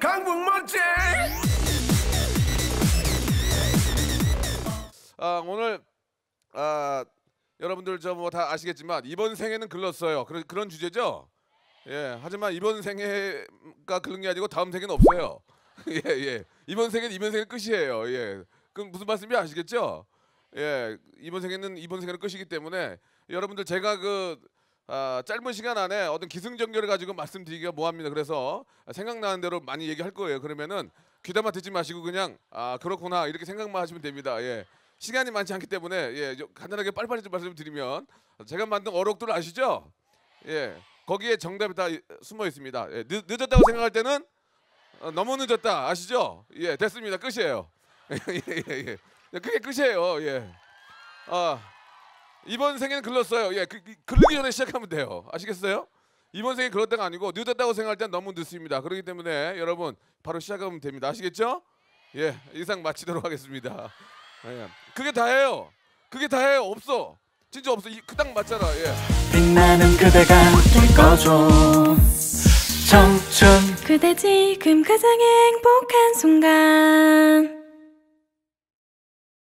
강북 멋쟁 아, 오늘 아, 여러분들 저 뭐 다 아시겠지만 이번 생에는 글렀어요. 그런 그런 주제죠. 예. 하지만 이번 생애가 글른 게 아니고 다음 생에는 없어요. 예, 예. 이번 생에는 이번 생에 끝이에요. 예. 그럼 무슨 말씀인지 아시겠죠? 예. 이번 생에는 이번 생에는 끝이기 때문에 여러분들 제가 그 아, 짧은 시간 안에 어떤 기승전결을 가지고 말씀드리기가 뭐합니다. 그래서 생각나는 대로 많이 얘기할 거예요. 그러면은 귀담아 듣지 마시고 그냥 아 그렇구나 이렇게 생각만 하시면 됩니다. 예. 시간이 많지 않기 때문에 예, 좀 간단하게 빨리빨리 좀 말씀드리면 제가 만든 어록들 아시죠? 예, 거기에 정답이 다 이- 숨어 있습니다. 예, 늦, 늦었다고 생각할 때는 어, 너무 늦었다 아시죠? 예, 됐습니다. 끝이에요. 예, 예, 예. 예, 그게 끝이에요. 예. 아 이번 생에는 글렀어요. 예, 그, 그- 글르기 전에 시작하면 돼요. 아시겠어요? 이번 생에 글렀다가 아니고 늦었다고 생각할 땐 너무 늦습니다. 그렇기 때문에 여러분 바로 시작하면 됩니다. 아시겠죠? 예, 이상 마치도록 하겠습니다. 예. 그게 다예요. 그게 다예요. 없어. 진짜 없어. 그딱 맞잖아. 예. 빛나는 그대가 될 거죠 청춘 그대 지금 가장 행복한 순간